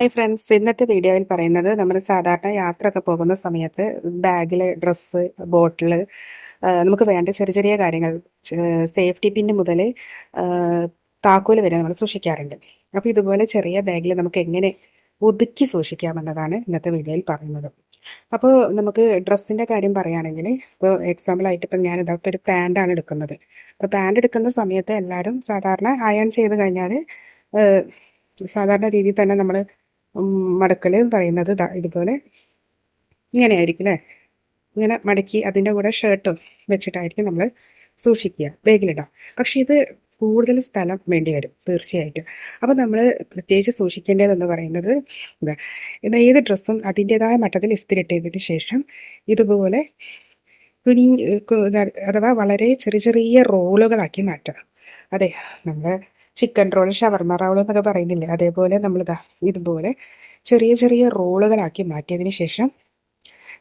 Hi friends ഇന്നത്തെ വീഡിയോയിൽ പറയുന്നത് നമ്മൾ സാധാരണ യാത്രയൊക്കെ പോകുന്ന സമയത്ത് ബാഗിൽ ഡ്രസ്സ് ബോട്ടിൽ നമുക്ക് വേണ്ട ചെറിയ ചെറിയ കാര്യങ്ങൾ സേഫ്റ്റി പിന്ന് മുതൽ താക്കോൽ വരെ നമ്മൾ സൂക്ഷിക്കാറുണ്ട്. അപ്പോൾ ഇതുപോലെ ചെറിയ ബാഗിൽ നമുക്ക് എങ്ങനെ ഒതുക്കി സൂക്ഷിക്കാമെന്നതാണ് ഇന്നത്തെ വീഡിയോയിൽ പറയുന്നത്. അപ്പോൾ നമുക്ക് ഡ്രസ്സിന്റെ കാര്യം പറയുകയാണെങ്കിൽ ഇപ്പോൾ എക്സാമ്പിൾ ആയിട്ട് ഇപ്പം ഞാൻ ഇതൊക്കെ ഒരു പാന്റാണ് എടുക്കുന്നത്. അപ്പോൾ പാന്റ് എടുക്കുന്ന സമയത്ത് എല്ലാവരും സാധാരണ അയൺ ചെയ്ത് കഴിഞ്ഞാൽ സാധാരണ രീതിയിൽ തന്നെ നമ്മൾ മടക്കൽ പറയുന്നത് ഇതുപോലെ ഇങ്ങനെ ആയിരിക്കും അല്ലേ ഇങ്ങനെ മടക്കി അതിന്റെ കൂടെ ഷർട്ടും വെച്ചിട്ടായിരിക്കും നമ്മൾ സൂക്ഷിക്കുക ബാഗിലിടാം. പക്ഷെ ഇത് കൂടുതൽ സ്ഥലം വേണ്ടി വരും തീർച്ചയായിട്ടും. അപ്പം നമ്മൾ പ്രത്യേകിച്ച് സൂക്ഷിക്കേണ്ടതെന്ന് പറയുന്നത് ഇത് ഏത് ഡ്രസ്സും അതിന്റെതായ മട്ടത്തിൽ ഇസ്തിരിട്ടതിന് ശേഷം ഇതുപോലെ കുനി അഥവാ വളരെ ചെറിയ ചെറിയ റോളുകളാക്കി മാറ്റുക. അതെ നമ്മൾ ചിക്കൻ റോൾ ഷവർമ റോൾ എന്നൊക്കെ പറയുന്നില്ലേ? അതേപോലെ നമ്മൾ നമ്മളിതാ ഇതുപോലെ ചെറിയ ചെറിയ റോളുകളാക്കി മാറ്റിയതിന് ശേഷം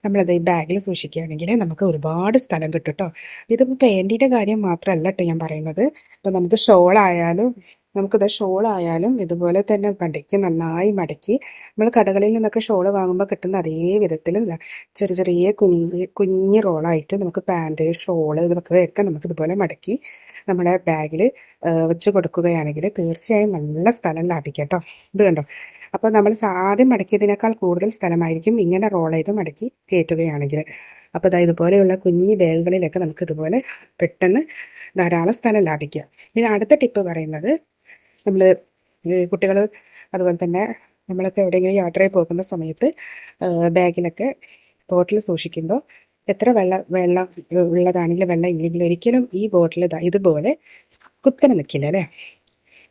നമ്മളത് ഈ ബാഗിൽ സൂക്ഷിക്കുകയാണെങ്കിൽ നമുക്ക് ഒരുപാട് സ്ഥലം കിട്ടും കേട്ടോ ഇതിപ്പോൾ പാന്റിന്റെ കാര്യം മാത്രമല്ല കേട്ടോ ഞാൻ പറയുന്നത്. ഇപ്പം നമുക്ക് ഷോളായാലും നമുക്കിത് ഷോൾ ആയാലും ഇതുപോലെ തന്നെ മടക്കി നന്നായി മടക്കി നമ്മൾ കടകളിൽ നിന്നൊക്കെ ഷോൾ വാങ്ങുമ്പോൾ കിട്ടുന്ന അതേ വിധത്തിൽ ചെറിയ ചെറിയ കുഞ്ഞ് കുഞ്ഞ് റോളായിട്ട് നമുക്ക് പാന്റ് ഷോൾ ഇതൊക്കെ നമുക്ക് ഇതുപോലെ മടക്കി നമ്മുടെ ബാഗിൽ വെച്ച് കൊടുക്കുകയാണെങ്കിൽ തീർച്ചയായും നല്ല സ്ഥലം ലാഭിക്കാം കേട്ടോ ഇത് കണ്ടോ? അപ്പോൾ നമ്മൾ ആദ്യം മടക്കിയതിനേക്കാൾ കൂടുതൽ സ്ഥലമായിരിക്കും ഇങ്ങനെ റോൾ ചെയ്ത് മടക്കി കയറ്റുകയാണെങ്കിൽ അപ്പോൾ അതായത് ഇതുപോലെയുള്ള കുഞ്ഞി ബാഗുകളിലൊക്കെ നമുക്ക് ഇതുപോലെ പെട്ടെന്ന് ധാരാളം സ്ഥലം ലാഭിക്കുക പിന്നെ അടുത്ത ടിപ്പ് പറയുന്നത് നമ്മൾ കുട്ടികൾ അതുപോലെ തന്നെ നമ്മളൊക്കെ എവിടെയെങ്കിലും യാത്രയിൽ പോകുന്ന സമയത്ത് ബാഗിലൊക്കെ ബോട്ടിൽ സൂക്ഷിക്കുമ്പോൾ എത്ര വെള്ളം വെള്ളം ഉള്ളതാണെങ്കിലും വെള്ളം ഇല്ലെങ്കിലും ഒരിക്കലും ഈ ബോട്ടിൽ ഇതുപോലെ കുത്തനെ നിൽക്കില്ല അല്ലേ?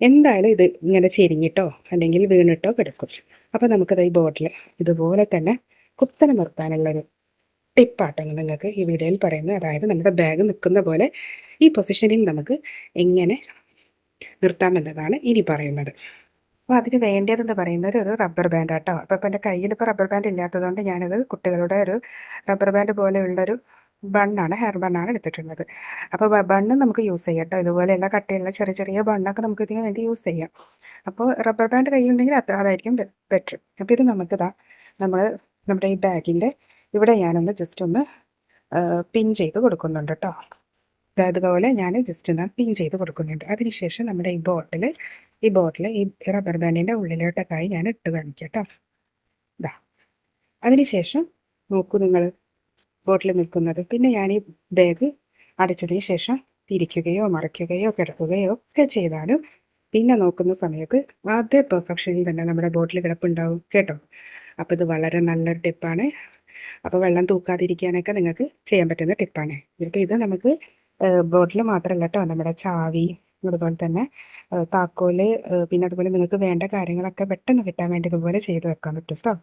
എന്തായാലും ഇത് ഇങ്ങനെ ചെരിഞ്ഞിട്ടോ അല്ലെങ്കിൽ വീണിട്ടോ കിടക്കും. അപ്പോൾ നമുക്കത് ഈ ബോട്ടിൽ ഇതുപോലെ തന്നെ കുത്തനെ നിർത്താനുള്ളൊരു ടിപ്പാട്ടോ നിങ്ങൾക്ക് ഈ വീഡിയോയിൽ പറയുന്നത്. അതായത് നമ്മുടെ ബാഗ് നിൽക്കുന്ന പോലെ ഈ പൊസിഷനിൽ നമുക്ക് എങ്ങനെ നിർത്താമെന്നതാണ് ഇനി പറയുന്നത്. അപ്പോൾ അതിന് വേണ്ടതെന്ന് പറയുന്നത് ഒരു റബ്ബർ ബാൻഡ് ആട്ടോ. അപ്പോൾ ഇപ്പോൾ എന്റെ കയ്യിൽ ഇപ്പോൾ റബ്ബർ ബാൻഡ് ഇല്ലാത്തതുകൊണ്ട് ഞാനത് കുട്ടികളുടെ ഒരു റബ്ബർ ബാൻഡ് പോലെയുള്ളൊരു ബണ്ണാണ് ഹെയർ ബണ്ണാണ് എടുത്തിട്ടുള്ളത്. അപ്പോൾ ബണ്ണ് നമുക്ക് യൂസ് ചെയ്യാം കേട്ടോ ഇതുപോലെയുള്ള കട്ടിയുള്ള ചെറിയ ചെറിയ ബണ്ണൊക്കെ നമുക്ക് ഇതിന് വേണ്ടി യൂസ് ചെയ്യാം. അപ്പോൾ റബ്ബർ ബാൻഡ് കയ്യിലുണ്ടെങ്കിൽ അത് അതായിരിക്കും ബെറ്റർ. അപ്പോൾ ഇത് നമുക്കിതാ നമ്മൾ നമ്മുടെ ഈ ബാഗിന്റെ ഇവിടെ ഞാനൊന്ന് ജസ്റ്റ് ഒന്ന് പിൻ ചെയ്ത് കൊടുക്കുന്നുണ്ട് കേട്ടോ അതുപോലെ ഞാൻ ജസ്റ്റ് ഒന്ന് പിൻ ചെയ്ത് കൊടുക്കുന്നുണ്ട്. അതിനുശേഷം നമ്മുടെ ഈ ബോട്ടിൽ ഈ ബോട്ടിൽ ഈ റബ്ബർ ബാൻഡിന്റെ ഉള്ളിലോട്ടൊക്കെ ഞാൻ ഇട്ട് കാണിക്കാം കേട്ടോ ഇതാ അതിനുശേഷം നോക്കൂ നിങ്ങൾ ബോട്ടിൽ നിൽക്കുന്നത്. പിന്നെ ഞാൻ ഈ ബാഗ് അടച്ചതിന് ശേഷം തിരിക്കുകയോ മറയ്ക്കുകയോ കിടക്കുകയോ ഒക്കെ ചെയ്താലും പിന്നെ നോക്കുന്ന സമയത്ത് അതേ പെർഫെക്ഷനിൽ തന്നെ നമ്മുടെ ബോട്ടിൽ കിടപ്പുണ്ടാവും കേട്ടോ. അപ്പോൾ ഇത് വളരെ നല്ലൊരു ടിപ്പാണ് അപ്പോൾ വെള്ളം തൂക്കാതിരിക്കാനൊക്കെ നിങ്ങൾക്ക് ചെയ്യാൻ പറ്റുന്ന ടിപ്പാണ് ഇപ്പോൾ ഇത് നമുക്ക് ബോട്ടിൽ മാത്രമല്ല കേട്ടോ നമ്മുടെ ചാവി അതുപോലെ തന്നെ താക്കോൽ പിന്നെ അതുപോലെ നിങ്ങൾക്ക് വേണ്ട കാര്യങ്ങളൊക്കെ പെട്ടെന്ന് കിട്ടാൻ വേണ്ടി ഇതുപോലെ ചെയ്തു വെക്കാൻ പറ്റും കേട്ടോ